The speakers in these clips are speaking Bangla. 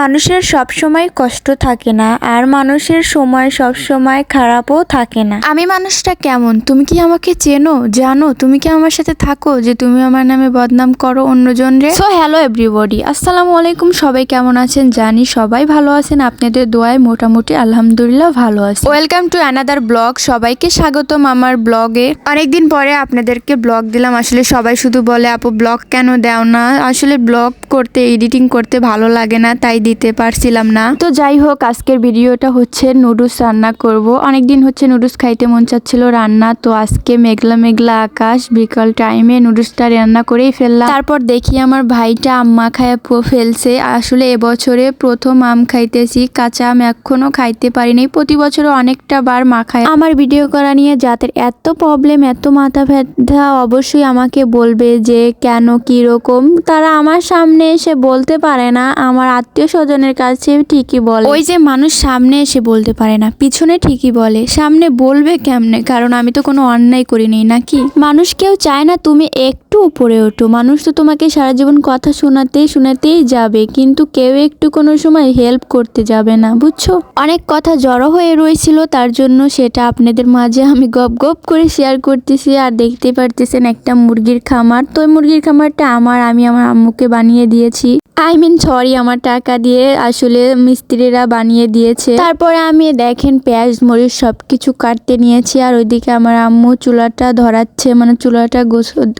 মানুষের সব সময় কষ্ট থাকে না আর মানুষের সময় সব সময় খারাপও থাকে না। আমি মানুষটা কেমন? তুমি কি আমাকে চেনো? জানো? তুমি কি আমার সাথে থাকো যে তুমি আমার নামে বদনাম করো অন্যজন রে? সো হ্যালো এভরিবডি আসসালামু আলাইকুম। সবাই কেমন আছেন? জানি সবাই ভালো আছেন। আপনাদের দোয়ায় মোটামুটি আলহামদুলিল্লাহ ভালো আছে। ওয়েলকাম টু অ্যানাদার ব্লগ সবাইকে স্বাগতম আমার ব্লগে অনেকদিন পরে আপনাদেরকে ব্লগ দিলাম। আসলে সবাই শুধু বলে আপু ব্লগ কেন দেও না? আসলে ব্লগ করতে এডিটিং করতে ভালো লাগে না তাই দিতে পারছিলাম না। তো যাই হোক, আজকের ভিডিওটা হচ্ছে নুডলস রান্না করব। অনেকদিন হচ্ছে নুডলস খাইতে মন চাচ্ছিল রান্না, তো আজকে মেঘলা মেঘলা আকাশ, বিকাল টাইমে নুডলসটা রান্না করেই ফেললাম। তারপর দেখি আমার ভাইটা আম্মা খায় ফেলছে। আসলে এবছরে প্রথম আম খাইতেছি, কাঁচা আম এখনও খাইতে পারিনি। প্রতি বছর অনেকটা বার মাখায় আমার ভিডিও করা নিয়ে যাদের এত প্রবলেম এত মাথা ব্যথা, অবশ্যই আমাকে বলবে যে কেন কি রকম তারা আমার সামনে এসে বলতে পারে না। আমার আত্মীয় স্বজনের কাছে ঠিকই বলে। ওই যে মানুষ সামনে এসে বলতে পারে না পিছনে ঠিকই বলে। সামনে বলবে কেমনে? কারণ আমি তো কোনো অন্যায় করিনি নাকি? মানুষ কেউ চায় না তুমি একটু উপরে ওঠো। মানুষ তো তোমাকে সারা জীবন কথা শোনাতেই শোনাতেই যাবে, কিন্তু কেউ একটু কোনো সময় হেল্প করতে যাবে না, বুঝছ? অনেক কথা জড়ো হয়ে রয়েছিল, তার জন্য সেটা আপনাদের মাঝে আমি গপ গপ করে শেয়ার করতেছি। আর দেখতে পারতেছেন একটা মুরগির খামার। তো মুরগির খামারটা আমার, আমি আমার আম্মুকে বানিয়ে দিয়েছি। আই মিন সরি আমার টাকা দিয়ে আসলে মিস্ত্রিরা বানিয়ে দিয়েছে। তারপরে আমি দেখেন পেঁয়াজ, মরিচ সব কিছু কাটতে নিয়েছি। আর ওইদিকে আমার আম্মু চুলাটা ধরাচ্ছে মানে চুলাটা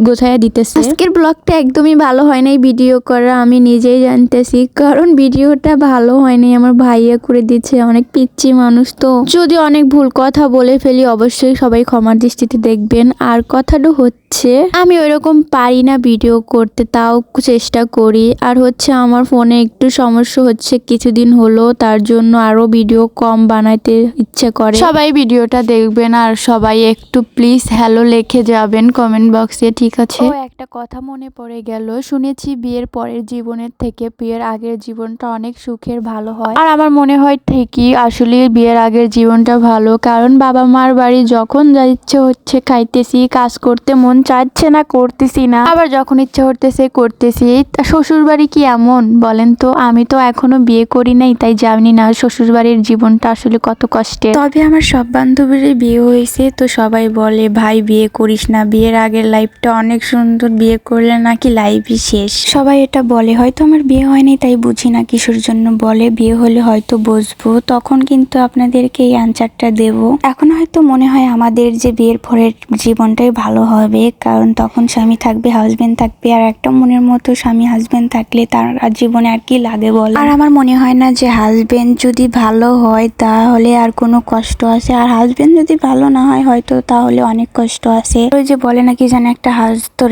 গোছাইয়া দিতেছে। আজকের ব্লগটা একদমই ভালো হয় নাই ভিডিও করা, আমি নিজেই জানতেছি। কারণ ভিডিওটা ভালো হয়নি, আমার ভাইয়া করে দিচ্ছে, অনেক পিচ্ছি মানুষ তো। যদি অনেক ভুল কথা বলে ফেলি, অবশ্যই সবাই ক্ষমার দৃষ্টিতে দেখবেন। আর কথাটা হচ্ছে, আমি ওইরকম পারি না ভিডিও করতে, তাও চেষ্টা করি। আর হচ্ছে, আমার ফোনে একটু সমস্যা হচ্ছে, কিছুদিন হলো, তার জন্য আরও ভিডিও কম বানাইতে ইচ্ছে করে। সবাই ভিডিওটা দেখবেন, আর সবাই একটু প্লিজ হ্যালো লিখে যাবেন কমেন্ট বক্সে ঠিক আছে? একটা কথা মনে পড়ে গেল। শুনেছি বিয়ের পরের জীবনের থেকে বিয়ের আগের জীবনটা অনেক সুখের, ভালো হয়। আর আমার মনে হয় ঠিকই, আসলে বিয়ের আগের জীবনটা ভালো। কারণ বাবা মার বাড়ি যখন যা ইচ্ছে হচ্ছে খাইতেছি, কাজ করতে মন চাচ্ছে না, করতেছি না। আবার যখন ইচ্ছে হতেছে করতেছি। শ্বশুর বাড়ি কি এমন, বলেন তো? আমি তো এখনও বিয়ে করি নাই, তাই জানি না শ্বশুর বাড়ির জীবনটা আসলে কত কষ্টের। তবে আমার সব বান্ধবীরই বিয়ে হয়েছে, তো সবাই বলে, ভাই, বিয়ে করিস না। বিয়ের আগের লাইফটা অনেক সুন্দর বিয়ে করলে নাকি লাইফই শেষ? সবাই এটা বলে, হয়তো আমার বিয়ে হয়নি, তাই বুঝি না কিসের জন্য। বলে, বিয়ে হলে হয়তো বসবো তখন কিন্তু আপনাদেরকে এই আনসারটা দেব। এখন হয়তো মনে হয় আমাদের যে বিয়ের পরের জীবনটাই ভালো হবে, কারণ তখন স্বামী থাকবে হাজব্যান্ড থাকবে, আর একটা মনের মতো স্বামী হাজব্যান্ড থাকলে তার জীবনে আর কি লাগে বল? আর আমার মনে হয় না যে হাজব্যান্ড যদি ভালো হয়, তাহলে আর কোনো কষ্ট আছে আর হাজবেন্ড যদি ভালো না হয়, হয়তো তাহলে অনেক কষ্ট আছে ওই যে বলে নাকি জানে একটা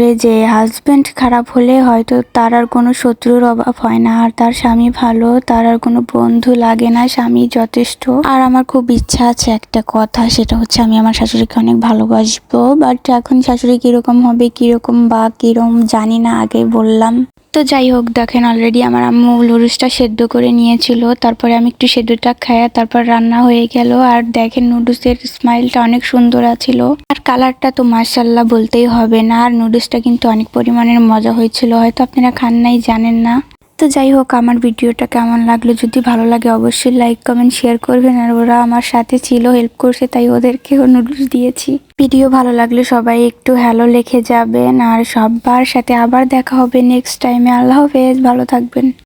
হাজতরে যে হাজব্যান্ড খারাপ হলে হয়তো তার আর কোনো শত্রুর অভাব হয় না। আর তার স্বামী ভালো, তার আর কোনো বন্ধু লাগে না, স্বামী যথেষ্ট। আর আমার খুব ইচ্ছা আছে একটা কথা, সেটা হচ্ছে আমি আমার শাশুড়িকে অনেক ভালোবাসবো। বাট এখন শাশুড়ি কীরকম হবে, কীরকম বা কীরকম জানি না, আগে বললাম। তো যাই হোক, দেখেন অলরেডি আমার আম্মু নুডলসটা সেদ্ধ করে নিয়েছিল। তারপরে আমি একটু সেদ্ধটা খায়া তারপর রান্না হয়ে গেল। আর দেখেন নুডলসের স্মাইলটা অনেক সুন্দর আছিল। আর কালারটা তো মার্শাল্লাহ বলতেই হবে না। আর নুডলসটা কিন্তু অনেক পরিমাণের মজা হয়েছিল। হয়তো আপনারা খান নাই, জানেন না। তো যাই হোক, আমার ভিডিওটা কেমন লাগল? যদি ভালো লাগে অবশ্যই লাইক কমেন্ট শেয়ার করবেন। আর ওরা আমার সাথে ছিল হেল্প করছে, তাই ওদেরকেও নুডলস দিয়েছি। ভিডিও ভালো লাগলে সবাই একটু হ্যালো লিখে যাবেন। আর সবার সাথে আবার দেখা হবে নেক্সট টাইমে আল্লাহ হাফেজ, ভালো থাকবেন।